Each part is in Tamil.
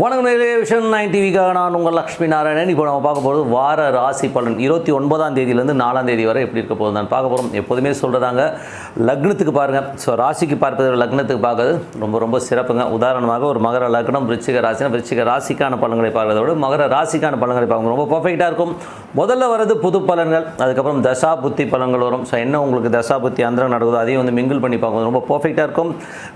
வணக்கம் விஷன் நைன் டிவிக்காக நான் உங்கள் லக்ஷ்மி நாராயணன். இப்போ நம்ம பார்க்க போகிறது வார ராசி பலன். இருபத்தி ஒன்பதாம் தேதியிலேருந்து நாலாம் தேதி வரை எப்படி இருக்க போகுது நான் பார்க்க போகிறோம் எப்போதுமே சொல்கிறதாங்க லக்னத்துக்கு பாருங்கள் ஸோ ராசிக்கு பார்ப்பது லக்னத்துக்கு பார்க்கறது ரொம்ப ரொம்ப சிறப்புங்க. உதாரணமாக ஒரு மகர லக்னம் விருச்சிக ராசினா விருச்சிக ராசிக்கான பலன்களை பார்க்கறத விட மகர ராசிக்கான பலன்களை பார்க்கணும். ரொம்ப பர்ஃபெக்டாக இருக்கும். முதல்ல வர்றது புது பலன்கள் அதுக்கப்புறம் தசா புத்தி பலன்கள் வரும். ஸோ என்ன உங்களுக்கு தசா புத்தி அந்தரம் நடக்குதோ அதையும் வந்து மிங்கிள் பண்ணி பார்க்கணும் ரொம்ப பர்ஃபெக்டாக இருக்கும்.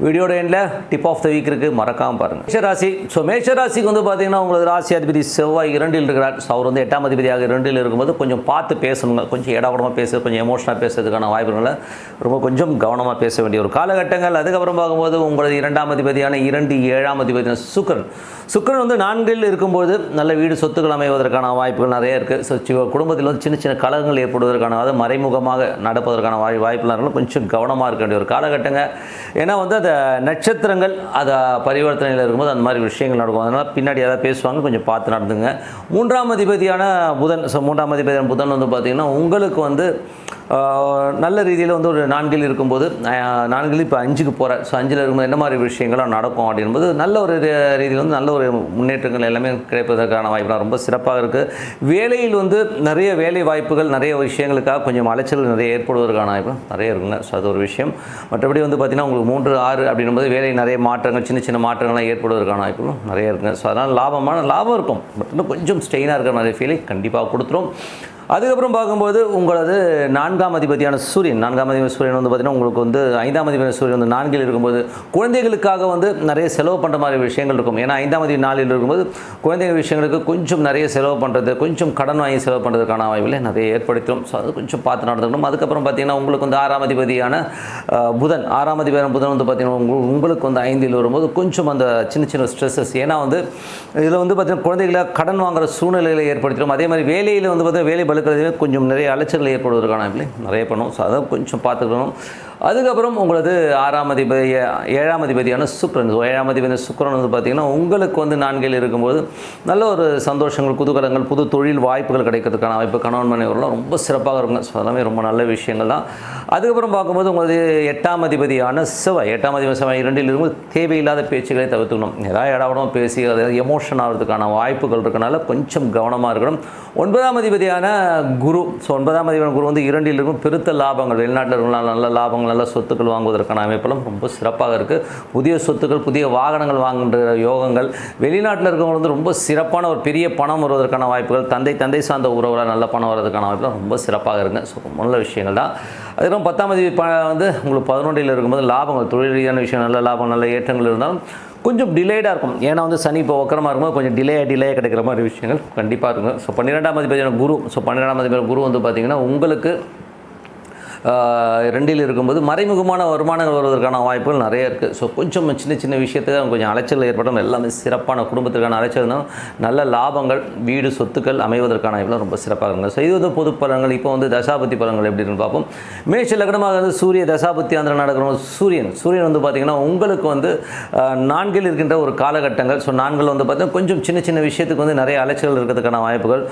வீடியோட எண்டில் டிப் ஆஃப் த வீக் இருக்குது மறக்காமல் பாருங்கள் மேஷராசி ஸோ மேஷராசிக்கு வந்து பார்த்தீங்கன்னா உங்களுக்கு ராசி அதிபதி செவ்வாய் இரண்டில் இருக்கிறார். ஸோ அவர் வந்து எட்டாம் அதிபதியாக இரண்டில் இருக்கும்போது கொஞ்சம் பார்த்து பேசணுங்க. கொஞ்சம் இடகுடமாக பேச கொஞ்சம் எமோஷனாக பேசுறதுக்கான வாய்ப்புகள் ரொம்ப கொஞ்சம் கவனமாக பேச வேண்டிய ஒரு காலகட்டங்கள். அதுக்கப்புறம் பார்க்கும்போது உங்களது இரண்டாம் அதிபதியான இரண்டு ஏழாம் அதிபதியான சுக்கரன். சுக்கரன் வந்து நான்கில் இருக்கும்போது நல்ல வீடு சொத்துக்கள் அமைவதற்கான வாய்ப்புகள் நிறைய இருக்குது ஸோ குடும்பத்தில் வந்து சின்ன சின்ன கலகங்கள் ஏற்படுவதற்கான அதாவது மறைமுகமாக நடப்பதற்கான வாய் வாய்ப்புலாம் இருக்கு. கொஞ்சம் கவனமாக இருக்க வேண்டிய ஒரு காலகட்டங்க ஏன்னா வந்து அந்த நட்சத்திரங்கள் அதை பரிவர்த்தனையில் இருக்கும்போது அந்த மாதிரி விஷயங்கள் நடக்கும் அதனால் பின்னாடி ஏதாவது பேசுவாங்க கொஞ்சம் பார்த்து நடந்துங்க மூன்றாம் அதிபதியான புதன் ஸோ மூன்றாம் அதிபதியான புதன் வந்து பார்த்திங்கன்னா உங்களுக்கு வந்து நல்ல ரீதியில் வந்து ஒரு நான்கில் இருக்கும்போது நான்கில் இப்போ அஞ்சுக்கு போகிறார் ஸோ அஞ்சில் இருக்கும்போது என்ன மாதிரி விஷயங்கள்லாம் நடக்கும் அப்படின்போது நல்ல ஒரு ரீதியில் வந்து நல்ல ஒரு முன்னேற்றங்கள் எல்லாமே கிடைப்பதற்கான வாய்ப்புலாம் ரொம்ப சிறப்பாக இருக்குது வேலையில் வந்து நிறைய வேலை வாய்ப்புகள் நிறைய விஷயங்களுக்காக கொஞ்சம் அலைச்சல் நிறைய ஏற்படுவதற்கான வாய்ப்பு நிறைய இருக்குங்க. ஸோ அது ஒரு விஷயம். மற்றபடி வந்து பார்த்திங்கன்னா உங்களுக்கு மூன்று ஆறு அப்படின்போது வேலை நிறைய மாற்றங்கள் சின்ன சின்ன மாற்றங்கள்லாம் ஏற்படுவதற்கான வாய்ப்புகளும் நிறைய இருக்குங்க. ஸோ அதனால் லாபமான லாபம் இருக்கும். பட் இன்னும் கொஞ்சம் ஸ்ட்ரெயினாக இருக்கிற மாதிரி ஃபீலிங் கண்டிப்பாக கொடுத்துரும். அதுக்கப்புறம் பார்க்கும்போது உங்களது நான்காம் அதிபதியான சூரியன் நான்காம் அதிபதி சூரியன் வந்து பார்த்திங்கன்னா உங்களுக்கு வந்து ஐந்தாம் அதிபதி சூரியன் வந்து நான்கில் இருக்கும்போது குழந்தைகளுக்காக வந்து நிறைய செலவு பண்ணுற மாதிரி விஷயங்கள் இருக்கும். ஏன்னா ஐந்தாம் அதிபதி நாளில் இருக்கும்போது குழந்தைகள் விஷயங்களுக்கு கொஞ்சம் நிறைய செலவு பண்ணுறது கொஞ்சம் கடன் வாங்கி செலவு பண்ணுறதுக்கான வாய்ப்புகளை நிறைய ஏற்படுத்தும். ஸோ அது கொஞ்சம் பார்த்து நடந்துக்கணும். அதுக்கப்புறம் பார்த்திங்கன்னா உங்களுக்கு வந்து ஆறாம் அதிபதியான புதன் ஆறாம் அதிபதியான புதன் வந்து பார்த்திங்கன்னா உங்களுக்கு வந்து ஐந்தில் வரும்போது கொஞ்சம் அந்த சின்ன சின்ன ஸ்ட்ரெஸ்ஸஸ் ஏன்னா வந்து இதில் வந்து பார்த்திங்கன்னா குழந்தைகளை கடன் வாங்குகிற சூழ்நிலைகளை ஏற்படுத்திடும். அதே மாதிரி வேலையில் வந்து பார்த்தீங்கன்னா வேலை பலுக்கிறதுவே கொஞ்சம் நிறைய அலைச்சல்கள் ஏற்படுவதற்கான இப்படி நிறைய பண்ணும் ஸோ அதை கொஞ்சம் பார்த்துக்கணும். அதுக்கப்புறம் உங்களது ஆறாம் அதிபதி ஏழாம் அதிபதியான சுக்ரன் ஸோ ஏழாம் அதிபதி சுக்கரன் வந்து பார்த்திங்கன்னா உங்களுக்கு வந்து நான்கில் இருக்கும்போது நல்ல ஒரு சந்தோஷங்கள் குதூகலங்கள் புது தொழில் வாய்ப்புகள் கிடைக்கிறதுக்கான வாய்ப்பு கணவன் மனைவரெலாம் ரொம்ப சிறப்பாக இருக்குங்க. ஸோ அதெல்லாமே ரொம்ப நல்ல விஷயங்கள் தான். அதுக்கப்புறம் பார்க்கும்போது உங்களது எட்டாம் அதிபதியான செவ்வாய். எட்டாம் அதிபதி செவ்வாய் இரண்டில் இருக்கும்போது தேவையில்லாத பேச்சுகளை தவிர்த்துக்கணும். ஏதாவது இடவிடமாக பேசி அதாவது எமோஷன் ஆகிறதுக்கான வாய்ப்புகள் இருக்கனால கொஞ்சம் கவனமாக இருக்கணும். ஒன்பதாம் அதிபதியான குரு. ஸோ ஒன்பதாம் அதிபதியான குரு வந்து இரண்டில் இருக்கும் பெருத்த லாபங்கள். வெளிநாட்டில் இருக்கலாம் நல்ல லாபங்கள் நல்ல சொத்துக்கள் வாங்குவதற்கான அமைப்பெல்லாம் ரொம்ப சிறப்பாக இருக்குது புதிய சொத்துக்கள் புதிய வாகனங்கள் வாங்குகின்ற யோகங்கள். வெளிநாட்டில் இருக்கிறவங்க வந்து ரொம்ப சிறப்பான ஒரு பெரிய பணம் வருவதற்கான வாய்ப்புகள் தந்தை தந்தை சார்ந்த உறவுகளாக நல்ல பணம் வர்றதுக்கான வாய்ப்புலாம் ரொம்ப சிறப்பாக இருக்குங்க. ஸோ நல்ல விஷயங்கள் தான். அதுக்கப்புறம் பத்தாம் தேதி ப வந்து உங்களுக்கு பதினொன்றில் இருக்கும்போது லாபங்கள் தொழில் ரீதியான விஷயம் நல்ல லாபம் நல்ல ஏற்றங்கள் இருந்தாலும் கொஞ்சம் டிலேடாக இருக்கும். ஏன்னா வந்து சனி இப்போ உக்கரமாக இருக்கும்போது கொஞ்சம் டிலே டிலே கிடைக்கிற மாதிரி விஷயங்கள் கண்டிப்பாக இருக்கும். ஸோ பன்னிரெண்டாம் அதிபதியான குரு ஸோ பன்னிரெண்டாம் அதிபதியான குரு வந்து பார்த்திங்கன்னா உங்களுக்கு ரெண்டில் இருக்கும்போது மறைமுகமான வருமானங்கள் வருவதற்கான வாய்ப்புகள் நிறைய இருக்குது ஸோ கொஞ்சம் சின்ன சின்ன விஷயத்துக்கு கொஞ்சம் அலைச்சல் ஏற்படும் எல்லாமே சிறப்பான குடும்பத்திற்கான அலைச்சல் நல்ல லாபங்கள் வீடு சொத்துக்கள் அமைவதற்கான வாய்ப்புகள் ரொம்ப சிறப்பாக இருக்கும் ஸோ இது வந்து பொது பலன்கள். இப்போ வந்து தசாபதி பலன்கள் எப்படி இருக்குன்னு பார்ப்போம். மேஷ லக்னமாக வந்து சூரிய தசாபதி அந்த நடக்கிற சூரியன். சூரியன் வந்து பார்த்திங்கன்னா உங்களுக்கு வந்து நான்கில் இருக்கின்ற ஒரு காலகட்டங்கள். ஸோ நான்கில் வந்து பார்த்தீங்கன்னா கொஞ்சம் சின்ன சின்ன விஷயத்துக்கு வந்து நிறைய அலைச்சல் இருக்கிறதுக்கான வாய்ப்புகள்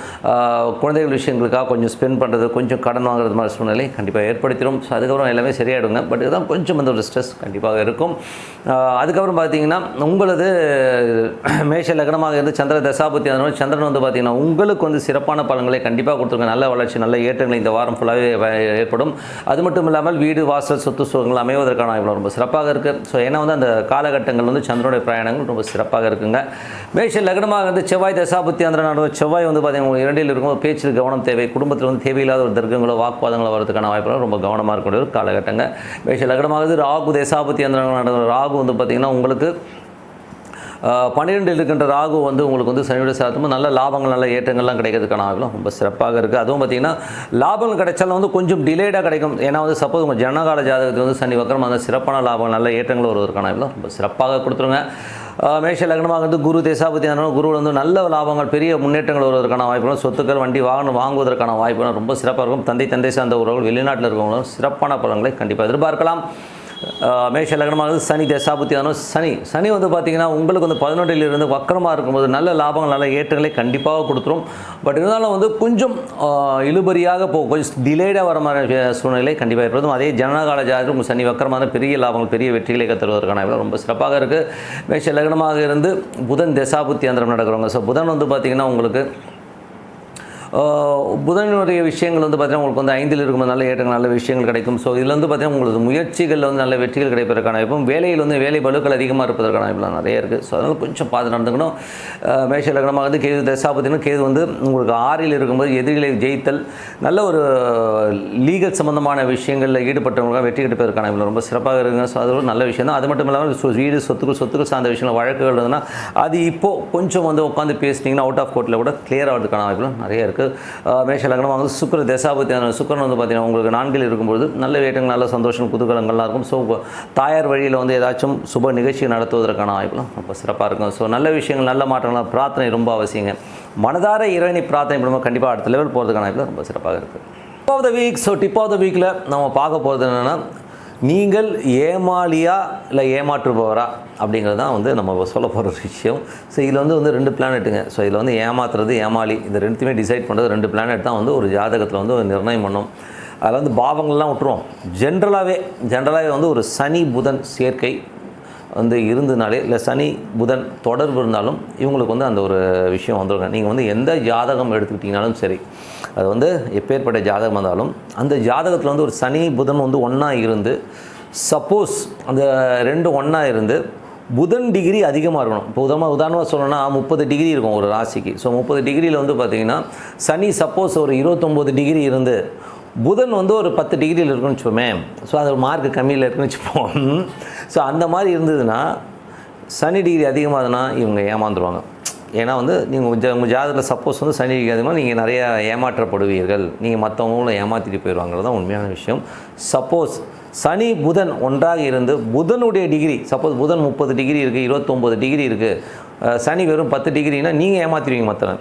குழந்தைகள் விஷயங்களுக்காக கொஞ்சம் ஸ்பெண்ட் பண்ணுறது கொஞ்சம் கடன் வாங்குறது மாதிரி சூழ்நிலை கண்டிப்பாக ஏற்படுத்திடும். ஸோ அதுக்கப்புறம் எல்லாமே சரியாயிடுங்க. பட் இதுதான் கொஞ்சம் அந்த ஒரு ஸ்ட்ரெஸ் கண்டிப்பாக இருக்கும். அதுக்கப்புறம் பார்த்தீங்கன்னா உங்களது மேஷ லக்னமாக இருந்து சந்திர தசாபுத்தி அதனால சந்திரன் வந்து பார்த்தீங்கன்னா உங்களுக்கு வந்து சிறப்பான பலன்களை கண்டிப்பாக கொடுத்துருங்க. நல்ல வளர்ச்சி நல்ல ஏற்றங்கள் இந்த வாரம் ஃபுல்லாகவே ஏற்படும். அது மட்டும் இல்லாமல் வீடு வாசல் சொத்து சுகங்கள் அமைவதற்கான இவ்வளோ ரொம்ப சிறப்பாக இருக்குது ஸோ ஏன்னா வந்து அந்த காலகட்டங்கள் வந்து சந்திரனுடைய பிரயாணங்கள் ரொம்ப சிறப்பாக இருக்குங்க. மேஷ லக்னமாக வந்து செவ்வாய் தசாபுத்தி அந்த செவ்வாய் வந்து பார்த்தீங்கன்னா இரண்டில் இருக்கும் பேச்சில் கவனம் தேவை குடும்பத்தில் வந்து தேவையில்லாத ஒரு தர்க்கங்களோ வாக்குவாதங்களோ வரதுக்கான வாய்ப்புகள் ரொம்ப ரொம்ப கவனமாக இருக்கக்கூடிய ஒரு காலகட்டங்க. மேஷ லக்னமாகுது ராகு தசாபுத்தி அந்த நடந்த ராகு வந்து பார்த்திங்கன்னா உங்களுக்கு பன்னிரெண்டு இருக்கின்ற ராகு வந்து உங்களுக்கு வந்து சனியுடைய சேர்த்தும் நல்ல லாபங்கள் நல்ல ஏற்றங்கள்லாம் கிடைக்கிறதுக்கான ஆகலாம் ரொம்ப சிறப்பாக இருக்குது அதுவும் பார்த்தீங்கன்னா லாபங்கள் கிடைச்சாலும் வந்து கொஞ்சம் டிலேடாக கிடைக்கும். ஏன்னா வந்து சப்போஸ் உங்கள் ஜனகால ஜாதகத்துக்கு வந்து சனி வக்கரம் அந்த சிறப்பான லாபங்கள் நல்ல ஏற்றங்கள் வருவதற்கான ஆகலாம் ரொம்ப சிறப்பாக கொடுத்துருங்க. மேஷ லக்னமாக வந்து குரு தேசாபதி ஆனாலும் குரு வந்து நல்ல லாபங்கள் பெரிய முன்னேற்றங்கள் வருவதற்கான வாய்ப்புகள் சொத்துக்கள் வண்டி வாகனம் வாங்குவதற்கான வாய்ப்புகள் ரொம்ப சிறப்பாக இருக்கும். தந்தை தந்தை சார்ந்த உறவுகள் வெளிநாட்டில் இருக்கிறவங்களும் சிறப்பான பலன்களை கண்டிப்பாக எதிர்பார்க்கலாம். மேஷ லக்னமானது சனி தசாபுத்தியானோ சனி. சனி வந்து பார்த்திங்கன்னா உங்களுக்கு வந்து பதினொன்றிலிருந்து வக்கரமாக இருக்கும்போது நல்ல லாபங்கள் நல்ல ஏற்றங்களை கண்டிப்பாக கொடுத்துரும். பட் இருந்தாலும் வந்து கொஞ்சம் இழுபறியாக போ கொஞ்சம் டிலேடாக வர மாதிரி சூழ்நிலை கண்டிப்பாக இருப்பதும் அதே ஜனகால ஜாதகம் உங்கள் சனி வக்கரமான பெரிய லாபங்கள் பெரிய வெற்றிகளை தருவதற்கான ரொம்ப சிறப்பாக இருக்குது மேஷ லக்னமாக இருந்து புதன் தசாபுத்தி அந்தரம் நடக்கிறவங்க. ஸோ புதன் வந்து பார்த்திங்கன்னா உங்களுக்கு புதனுடைய விஷயங்கள் வந்து பார்த்தீங்கன்னா உங்களுக்கு வந்து ஐந்தில் இருக்கும் நல்ல ஏற்றங்கள் நல்ல விஷயங்கள் கிடைக்கும். ஸோ இதில் வந்து பார்த்தீங்கன்னா உங்களுக்கு முயற்சிகளில் வந்து நல்ல வெற்றிகள் கிடைப்பதற்கான வாய்ப்பும் வேலையில் வந்து வேலை பழுக்கள் அதிகமாக இருப்பதற்கான வாய்ப்புலாம் நிறைய இருக்குது ஸோ அதனால் கொஞ்சம் பார்த்து நடந்துக்கணும். மேஷ லக்னமாக வந்து கேது தசாபத்தினும் கேது வந்து உங்களுக்கு ஆறில் இருக்கும்போது எதிரிகளை ஜெயித்தல் நல்ல ஒரு லீகல் சம்மந்தமான விஷயங்களில் ஈடுபட்டவங்களுக்காக வெற்றி கிடைப்பதற்கான வாய்ப்பு ரொம்ப சிறப்பாக இருக்குங்க. ஸோ அது ஒரு நல்ல விஷயம் தான் அது மட்டும் இல்லாமல் வீடு சொத்துக்கள் சொத்துக்கள் சார்ந்த விஷயங்கள் வழக்குகள் இருந்ததுன்னா அது இப்போது கொஞ்சம் வந்து உட்காந்து பேசினீங்கன்னா அவுட் ஆஃப் கோர்ட்டில் கூட கிளியர் ஆகிறதுக்கான வாய்ப்புகள் நிறைய இருக்குது மேஷ லக்னம் வந்து சுக்கர தசாபதி சுக்கரன் வந்து பார்த்தீங்கன்னா உங்களுக்கு நான்கில் இருக்கும்போது நல்ல வேட்டங்கள் நல்ல சந்தோஷம் குதூகலங்கள்லாம் இருக்கும். ஸோ தாயார் வழியில் வந்து ஏதாச்சும் சுப நிகழ்ச்சி நடத்துவதற்கான வாய்ப்புலாம் ரொம்ப சிறப்பாக இருக்கும். ஸோ நல்ல விஷயங்கள் நல்ல மாற்றங்கள் பிரார்த்தனை ரொம்ப அவசியங்க. மனதார இறைவனை பிரார்த்தனை பண்ணும்போது கண்டிப்பாக அடுத்த லெவல் போகிறதுக்கான வாய்ப்பு ரொம்ப சிறப்பாக இருக்குது tip of the week so tip of the வீக்கில் நம்ம பார்க்க போகிறது என்னென்னா நீங்கள் ஏமாளியா இல்லை ஏமாற்றுபவரா அப்படிங்கிறது தான் வந்து நம்ம சொல்ல போகிற விஷயம். ஸோ இதில் வந்து வந்து ரெண்டு பிளானெட்டுங்க ஸோ இதில் வந்து ஏமாத்துறது ஏமாளி இந்த ரெண்டுத்தையுமே டிசைட் பண்ணுறது ரெண்டு பிளானெட் தான் வந்து ஒரு ஜாதகத்தில் வந்து நிர்ணயம் பண்ணும். அதில் வந்து பாவங்கள்லாம் விட்டுருவோம் ஜென்ரலாகவே ஜென்ரலாகவே வந்து ஒரு சனி புதன் சேர்க்கை வந்து இருந்ததுனாலே இல்லை சனி புதன் தொடர்பு இருந்தாலும் இவங்களுக்கு வந்து அந்த ஒரு விஷயம் வந்துருங்க நீங்கள் வந்து எந்த ஜாதகம் எடுத்துக்கிட்டிங்கனாலும் சரி. அது வந்து எப்பேற்பட்ட ஜாதகம் இருந்தாலும் அந்த ஜாதகத்தில் வந்து ஒரு சனி புதன் வந்து ஒன்றா இருந்து சப்போஸ் அந்த ரெண்டு ஒன்றா இருந்து புதன் டிகிரி அதிகமாக இருக்கணும். இப்போ உதாரணமாக உதாரணமாக சொல்லணும்னா முப்பது டிகிரி இருக்கும் ஒரு ராசிக்கு. ஸோ முப்பது டிகிரியில் வந்து பார்த்தீங்கன்னா சனி சப்போஸ் ஒரு இருபத்தொம்போது டிகிரி இருந்து புதன் வந்து ஒரு பத்து டிகிரியில் இருக்குன்னு வச்சுப்போமே ஸோ அது மார்க் கம்மியில் இருக்குன்னு வச்சுப்போம். ஸோ அந்த மாதிரி இருந்ததுன்னா சனி டிகிரி அதிகமாகுதுன்னா இவங்க ஏமாந்துருவாங்க. ஏன்னா வந்து நீங்கள் உங்கள் உங்கள் ஜாதகத்தில் சப்போஸ் வந்து சனி அதிகமாக நீங்கள் நிறையா ஏமாற்றப்படுவீர்கள். நீங்கள் மற்றவங்களும் ஏமாற்றிட்டு போயிடுவாங்கிறது தான் உண்மையான விஷயம். சப்போஸ் சனி புதன் ஒன்றாக இருந்து புதனுடைய டிகிரி சப்போஸ் புதன் முப்பது டிகிரி இருக்குது இருபத்தொம்போது டிகிரி இருக்குது சனி வெறும் பத்து டிகிரினால் நீங்கள் ஏமாற்றிடுவீங்க மற்றவன்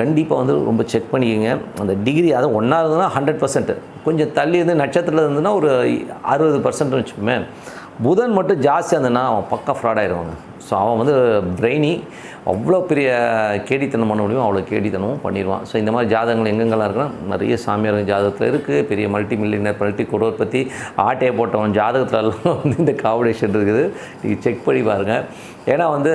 கண்டிப்பாக வந்து ரொம்ப செக் பண்ணிக்கோங்க. அந்த டிகிரி அதை ஒன்றா இருந்ததுன்னா ஹண்ட்ரட் பர்சன்ட் கொஞ்சம் தள்ளி இருந்து நட்சத்திரத்தில் இருந்ததுன்னா ஒரு அறுபது பர்சன்ட்னு வச்சுப்போமே புதன் மட்டும் ஜாஸ்தியாக இருந்ததுன்னா அவன் பக்கா ஃப்ராட் ஆயிடுவாங்க. ஸோ அவன் வந்து பிரெயினி அவ்வளோ பெரிய கேடித்தனம் பண்ண முடியும் அவ்வளோ கேடித்தனமும் பண்ணிடுவான். ஸோ இந்த மாதிரி ஜாதகங்கள் எங்கெங்கெல்லாம் இருக்குன்னா நிறைய சாமியார் ஜாதகத்தில் இருக்குது பெரிய மல்டி மில்லியனர் மல்டி குரோர் பற்றி ஆட்டையை போட்டவன் ஜாதகத்துலலாம் வந்து இந்த காம்படிஷன் இருக்குது. நீங்கள் செக் பண்ணி பாருங்கள் ஏன்னா வந்து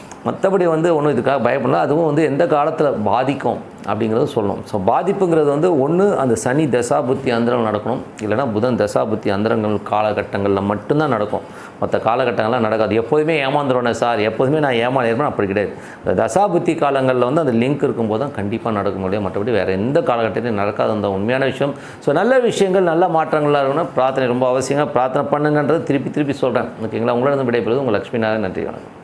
மற்றபடி வந்து ஒன்றும் இதுக்காக பயப்படலாம் அதுவும் வந்து எந்த காலத்தில் பாதிக்கும் அப்படிங்கிறத சொல்லணும். ஸோ பாதிப்புங்கிறது வந்து ஒன்று அந்த சனி தசாபுத்தி அந்தரம் அந்தரங்கள் நடக்கணும். இல்லைனா புதன் தசாபுத்தி அந்தரங்கள் காலகட்டங்களில் மட்டும்தான் நடக்கும். மற்ற காலகட்டங்கள்லாம் நடக்காது. எப்போதுமே ஏமாந்துருவேன் சார். எப்போதுமே நான் ஏமாறிடுவேன் அப்படி கிடையாது. இந்த தசா காலங்களில் வந்து அந்த லிங்க் இருக்கும்போது தான் கண்டிப்பாக நடக்க முடியும் மற்றபடி வேறு எந்த காலகட்டத்திலையும் நடக்காது. அந்த உண்மையான விஷயம். ஸோ நல்ல விஷயங்கள் நல்ல மாற்றங்களாக இருக்கணும் பிரார்த்தனை ரொம்ப அவசியமாக பிரார்த்தனை பண்ணுங்கன்றது திருப்பி திருப்பி சொல்கிறேன் ஓகேங்களா? உங்களிடம் விடைபெறுவது உங்கள் லக்ஷ்மி நாராயண் நன்றி வணக்கம்.